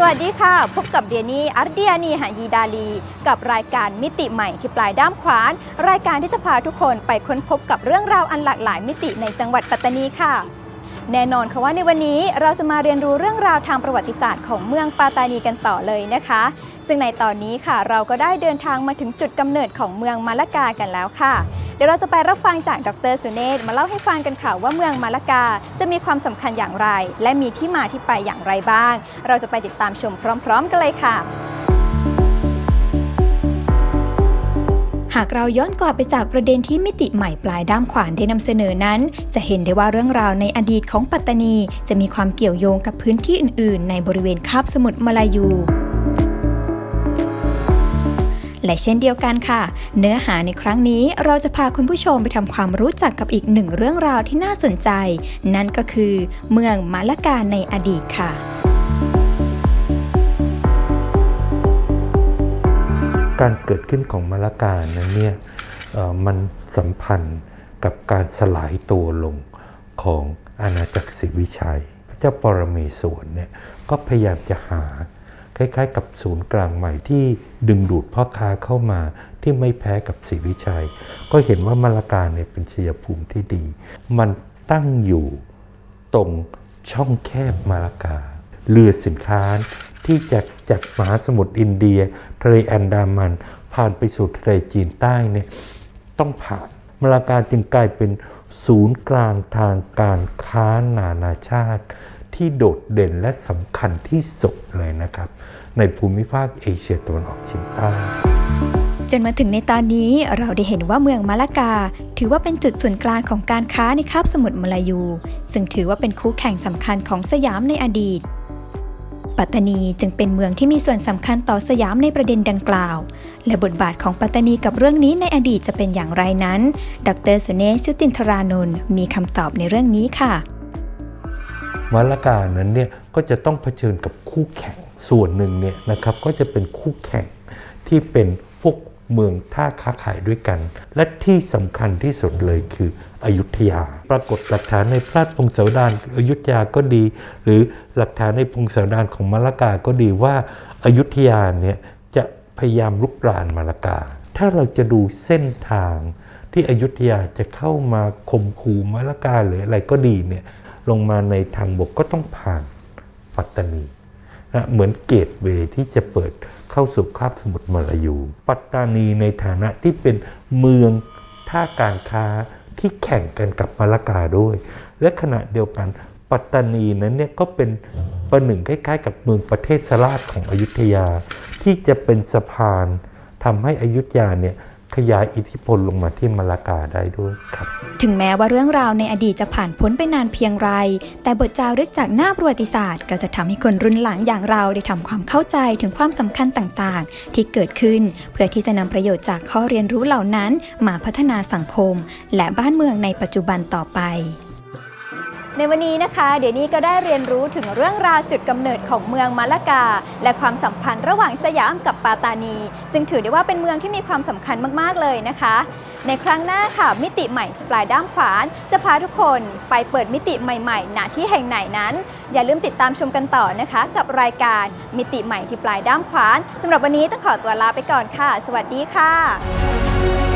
สวัสดีค่ะ พบกับเดียนี่อาร์เดียนีหายีดาลี กับรายการมิติใหม่ที่ปลายด้ามขวาน รายการที่จะพาทุกคนไปค้นพบกับเรื่องราวอันหลากหลายมิติในจังหวัดปัตตานีค่ะ แน่นอนค่ะว่าในวันนี้เราจะมาเรียนรู้เรื่องราวทางประวัติศาสตร์ของเมืองปาตานีกันต่อเลยนะคะ ซึ่งในตอนนี้ค่ะเราก็ได้เดินทางมาถึงจุดกำเนิดของเมืองมาละกากันแล้วค่ะ เดี๋ยวเราจะไปรับฟังจากดรสุเนศมาเล่าให้ฟังกันค่ะว่าเมืองมาละกาจะมีความสำคัญอย่างไร และมีที่มาที่ไปอย่างไรบ้าง เราจะไปติดตามชมพร้อม ๆ กันเลยค่ะหากเราย้อนกลับไปจากประเด็นที่มิติใหม่ปลายด้ามขวานได้นำเสนอนั้น จะเห็นได้ว่าเรื่องราวในอดีตของปัตตานี จะมีความเกี่ยวโยงกับพื้นที่อื่น ๆ ในบริเวณคาบสมุทรมาลายู และเช่นเดียวกันค่ะ เนื้อหาในครั้งนี้เราจะพาคุณผู้ชมไปทำความรู้จักกับอีกหนึ่งเรื่องราวที่น่าสนใจ นั่นก็คือเมืองมาละกาในอดีตค่ะการเกิดขึ้นของมะละกานั้นเนี่ยมันสัมพันธ์กับการสลายตัวลงของอาณาจักรศรีวิชัย พระเจ้าปรเมศวรเนี่ยก็พยายามจะหา คล้ายๆ กับศูนย์กลางใหม่ที่ดึงดูดพ่อค้าเข้ามาที่ไม่แพ้กับศรีวิชัย ก็เห็นว่ามะละกาเนี่ยเป็นชัยภูมิที่ดี มันตั้งอยู่ตรงช่องแคบมาละกา เรือสินค้าที่จะจากมหาสมุทรอินเดียทะเลแอนดามัน ผ่านไปสู่ทะเลจีนใต้เนี่ยต้องผ่านมาลากาจึงกลายเป็นศูนย์กลางทางการค้านานาชาติ ที่โดดเด่นและสำคัญที่สุดเลยนะครับ ในภูมิภาคเอเชียตะวันออกเฉียงใต้จนมาถึงในตอนนี้เราได้เห็นว่าเมืองมาละกา ถือว่าเป็นจุดศูนย์กลางของการค้าในคาบสมุทรมาลายู ซึ่งถือว่าเป็นคู่แข่งสำคัญของสยามในอดีต ปัตตานีจึงเป็นเมืองที่มีส่วนสำคัญต่อสยามในประเด็นดังกล่าว และบทบาทของปัตตานีกับเรื่องนี้ในอดีตจะเป็นอย่างไรนั้น ดรสุเนศชุตินทรานนท์มีคำตอบในเรื่องนี้ค่ะ มาละกานั้นเนี่ยก็จะต้องเผชิญกับคู่แข่งส่วนหนึ่งเนี่ยนะครับก็จะเป็นคู่แข่งที่เป็นพวกเมืองท่าค้าขายด้วยกัน และที่สำคัญที่สุดเลยคืออยุธยา ปรากฏหลักฐานในพระราชพงศาวดารอยุธยาก็ดี หรือหลักฐานในพงศาวดารของมาละกาก็ดีว่าอายุทยาเนี่ยจะพยายามลุกรานมาละกา ถ้าเราจะดูเส้นทางที่อยุธยาจะเข้ามาข่มขู่มาละกาหรืออะไรก็ดีเนี่ย ลงมาในทางบกก็ต้องผ่านปัตตานีนะเหมือนเกตเวย์ที่จะเปิดเข้าสู่คาบสมุทรมาลายู ปัตตานีในฐานะที่เป็นเมืองท่าการค้าที่แข่งกันกับมาละกาด้วย และขณะเดียวกันปัตตานีนั้นเนี่ยก็เป็นประหนึ่งคล้ายๆ กับเมืองประเทศสลาดของอยุธยา ที่จะเป็นสะพานทำให้อยุธยาเนี่ย ขยายอิทธิพลลงมาที่มาลากาได้ด้วยครับ ถึงแม้ว่าเรื่องราวในอดีตจะผ่านพ้นไปนานเพียงไร แต่บทจารึกจากหน้าประวัติศาสตร์ ก็จะทำให้คนรุ่นหลังอย่างเราได้ทำความเข้าใจถึงความสำคัญต่างๆ ที่เกิดขึ้น เพื่อที่จะนำประโยชน์จากข้อเรียนรู้เหล่านั้น มาพัฒนาสังคม และบ้านเมืองในปัจจุบันต่อไป ในวันนี้นะคะ เดี๋ยวนี้ก็ได้เรียนรู้ถึงเรื่องราวจุดกำเนิดของเมืองมาละกา และความสัมพันธ์ระหว่างสยามกับปาตานี ซึ่งถือได้ว่าเป็นเมืองที่มีความสำคัญมากๆเลยนะคะ ในครั้งหน้าค่ะ มิติใหม่ที่ปลายด้ามขวาน จะพาทุกคนไปเปิดมิติใหม่ๆณที่แห่งไหนนั้น อย่าลืมติดตามชมกันต่อนะคะ กับรายการมิติใหม่ที่ปลายด้ามขวานสำหรับวันนี้ต้องขอตัวลาไปก่อนค่ะ สวัสดีค่ะ